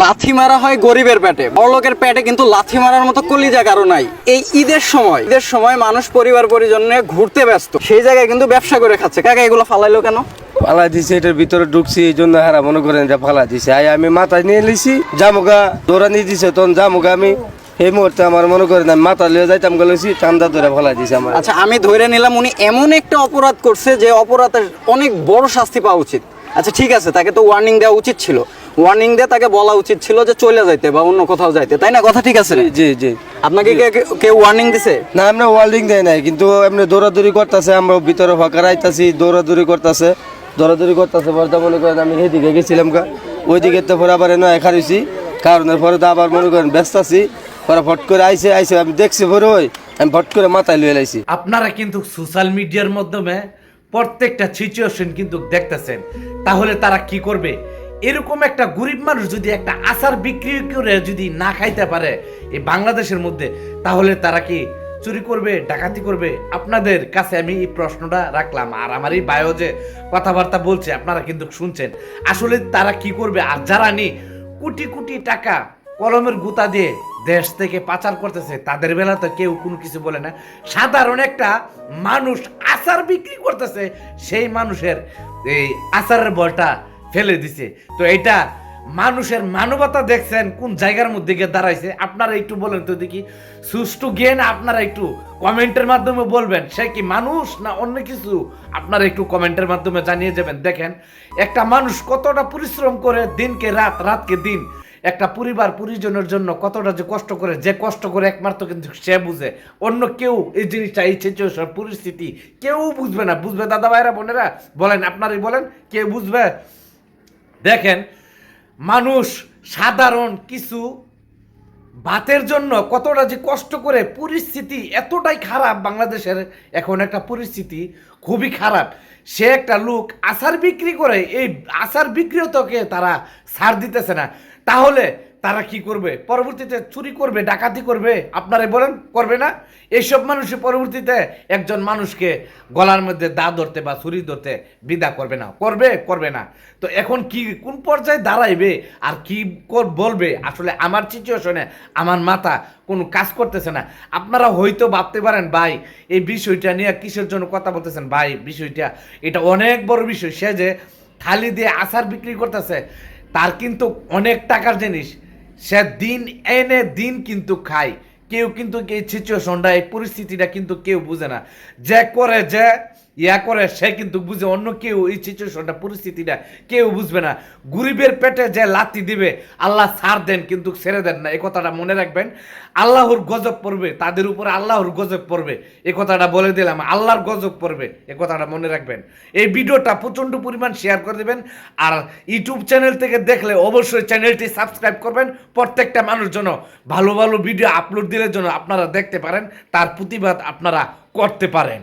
লাথি মারা হয় গরিবের পেটে। বড়লোকের পেটে কিন্তু লাথি মারার মতো কলিজা কারও নাই। এই ঈদের সময় ঈদের সময় মানুষ পরিবার পরিজন নিয়ে ঘুরতে ব্যস্ত। সেই জায়গায় কিন্তু ব্যবসা করে খাচ্ছে। কাকা এগুলো ফালাইলো কেন? ফালা দিছে এটার ভিতরে ঢুকছি এই জন্য হারা মনে করেন যে ফালা দিছে। আই আমি মাথায় নিয়ে লিছি জামুগা দৌড়ানি দিছে তখন জামুগা আমি এই মুহূর্তে আমার মনে করেন আমি মাথা লিয়ে যাইতাম গেলেছি ঠান্ডা ধরে ফালা দিছে আমার। আচ্ছা আমি ধরে নিলাম উনি এমন একটা অপরাধ করছে যে অপরাধের অনেক বড় শাস্তি পাওয়া উচিত। আচ্ছা ঠিক আছে তাকে তো ওয়ার্নিং দেওয়া উচিত ছিল। ওয়ার্নিং দিয়ে তাকে বলা উচিত ছিল যে চলে যাইতে বা অন্য কোথাও যাইতে। তাই না? কথা ঠিক আছে? জি জি আপনাকে কে- কে- কেউ ওয়ার্নিং দিছে? না আমরা ওয়ার্ল্ডিং দেয় নাই কিন্তু এমনি দৌড়াদৌড়ি করতেছে আমরা ভিতরে ফাঁকা আইতাছি দৌড়াদৌড়ি করতেছে। দৌড়াদৌড়ি করতেছে পরে মনে করেন আমি সেদিকে গেছিলাম গা ওইদিকে তো পরে আবার এনে একা রয়েছি কারণের পরে তো আবার মনে করেন ব্যস্ত আছি পরে ফট করে আইসে আইসে আমি দেখছি পরে ওই আমি ফট করে মাথায় লুয়ে লাইছি। আপনারা কিন্তু সোশ্যাল মিডিয়ার মাধ্যমে প্রত্যেকটা সিচুয়েশন কিন্তু দেখতেছেন তাহলে তারা কি করবে? এরকম একটা গরিব মানুষ যদি একটা আচার বিক্রি করে যদি না খাইতে পারে এই বাংলাদেশের মধ্যে, তাহলে তারা কি চুরি করবে, ডাকাতি করবে? আপনাদের কাছে আমি এই প্রশ্নটা রাখলাম। আর আমার এই বায়ো যে কথাবার্তা বলছে, আপনারা কিন্তু শুনছেন। আসলে তারা কি করবে? আর যারা নি কোটি কোটি টাকা কলমের গুতা দিয়ে দেশ থেকে পাচার করতেছে, তাদের বেলা তো কেউ কোনো কিছু বলে না। সাধারণ একটা মানুষ আচার বিক্রি করতেছে, সেই মানুষের এই আচারের বলটা ফেলে দিছে। তো এটা মানুষের মানবতা দেখছেন, কোন জায়গার মধ্যে গিয়ে দাঁড়াইছে? আপনারা একটু বলেন তো দেখি। সুষ্ঠু জ্ঞান আপনারা একটু কমেন্টের মাধ্যমে বলবেন। সে কি মানুষ না অন্য কিছু? আপনারা একটু কমেন্টের মাধ্যমে জানিয়ে যাবেন। দেখেন, একটা মানুষ কতটা পরিশ্রম করে দিনকে রাত, রাতকে দিন, একটা পরিবার, পরিজনের জন্য কতটা যে কষ্ট করে, যে কষ্ট করে একমাত্র কিন্তু সে বুঝে। অন্য কেউ এই জিনিসটা, এই সিচুয়েশন পরিস্থিতি কেউ বুঝবে না। বুঝবে দাদা ভাইরা, বোনেরা? বলেন, আপনারই বলেন কেউ বুঝবে? দেখেন, মানুষ সাধারণ কিছু ভাতের জন্য কতটা যে কষ্ট করে পরিস্থিতি এতটাই খারাপ, বাংলাদেশের এখন একটা পরিস্থিতি খুবই খারাপ। সে একটা লোক আচার বিক্রি করে, এই আচার বিক্রিয়তকে তারা ছাড় দিতেছে না। তাহলে তারা কি করবে? পরবর্তীতে চুরি করবে, ডাকাতি করবে? আপনারাই বলেন, করবে না? এইসব মানুষের পরবর্তীতে একজন মানুষকে গলার মধ্যে দা ধরতে বা ছুরি ধরতে বিদা করবে না। করবে? করবে না। তো এখন কি, কোন পর্যায়ে দাঁড়াইবে? আর কি বলবে? আসলে আমার সিচুয়েশনে আমার মাথা কোনো কাজ করতেছে না। আপনারা হয়তো ভাবতে পারেন, ভাই, এই বিষয়টা নিয়ে কিসের জন্য কথা বলতেছেন? ভাই, বিষয়টা, এটা অনেক বড় বিষয়। সে যে থালি দিয়ে আচার বিক্রি করতেছে, তার কিন্তু অনেক টাকার জিনিস। সে দিন এনে দিন কিন্তু খায়। কেউ কিন্তু এই সিচুয়েশনটা এই পরিস্থিতিটা কিন্তু কেউ বুঝে না। যে করে যে, ইয়া করে সে কিন্তু বুঝে। অন্য কেউ এই সিচুয়েশনটা পরিস্থিতিটা কেউ বুঝবে না। গরিবের পেটে যে লাথি দিবে, আল্লাহ ছাড় দেন, কিন্তু ছেড়ে দেন না। এই কথাটা মনে রাখবেন, আল্লাহর গজব পড়বে, তাদের উপরে আল্লাহর গজব পড়বে। এই কথাটা বলে দিলাম, আল্লাহর গজব পড়বে এই কথাটা মনে রাখবেন। এই ভিডিওটা প্রচণ্ড পরিমাণ শেয়ার করে দেবেন, আর ইউটিউব চ্যানেল থেকে দেখলে অবশ্যই চ্যানেলটি সাবস্ক্রাইব করবেন। প্রত্যেকটা মানুষ জন্য ভালো ভালো ভিডিও আপলোড দিলে জন্য আপনারা দেখতে পারেন তার প্রতিবাদ আপনারা করতে পারেন।